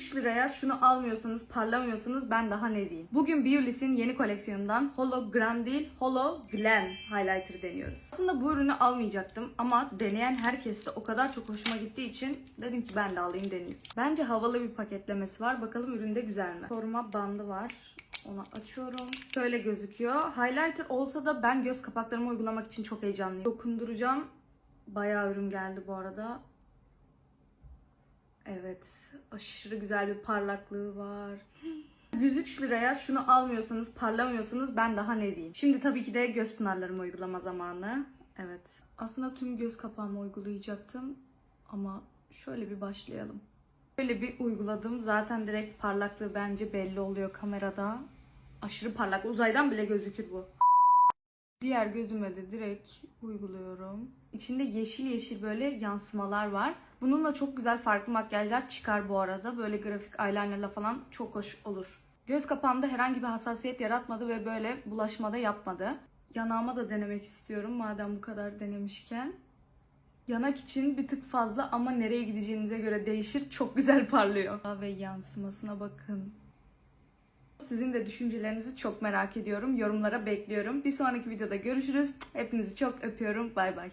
103 liraya şunu almıyorsanız, parlamıyorsanız ben daha ne diyeyim. Bugün Beulis'in yeni koleksiyonundan Hologram değil, Hologlam highlighter deniyoruz. Aslında bu ürünü almayacaktım ama deneyen herkes de o kadar çok hoşuma gittiği için dedim ki ben de alayım deneyeyim. Bence havalı bir paketlemesi var. Bakalım üründe güzel mi? Koruma bandı var. Onu açıyorum. Şöyle gözüküyor. Highlighter olsa da ben göz kapaklarımı uygulamak için çok heyecanlıyım. Dokunduracağım. Bayağı ürün geldi bu arada. Evet. Aşırı güzel bir parlaklığı var. 103 liraya şunu almıyorsanız, parlamıyorsanız ben daha ne diyeyim. Şimdi tabii ki de göz pınarlarımı uygulama zamanı. Evet. Aslında tüm göz kapağımı uygulayacaktım. Ama şöyle bir başlayalım. Böyle bir uyguladım. Zaten direkt parlaklığı bence belli oluyor kamerada. Aşırı parlak. Uzaydan bile gözükür bu. Diğer gözüme de direkt uyguluyorum. İçinde yeşil yeşil böyle yansımalar var. Bununla çok güzel farklı makyajlar çıkar bu arada. Böyle grafik eyelinerla falan çok hoş olur. Göz kapağımda herhangi bir hassasiyet yaratmadı ve böyle bulaşmada yapmadı. Yanağıma da denemek istiyorum madem bu kadar denemişken. Yanak için bir tık fazla ama nereye gideceğinize göre değişir. Çok güzel parlıyor. Ve yansımasına bakın. Sizin de düşüncelerinizi çok merak ediyorum. Yorumlara bekliyorum. Bir sonraki videoda görüşürüz. Hepinizi çok öpüyorum. Bay bay.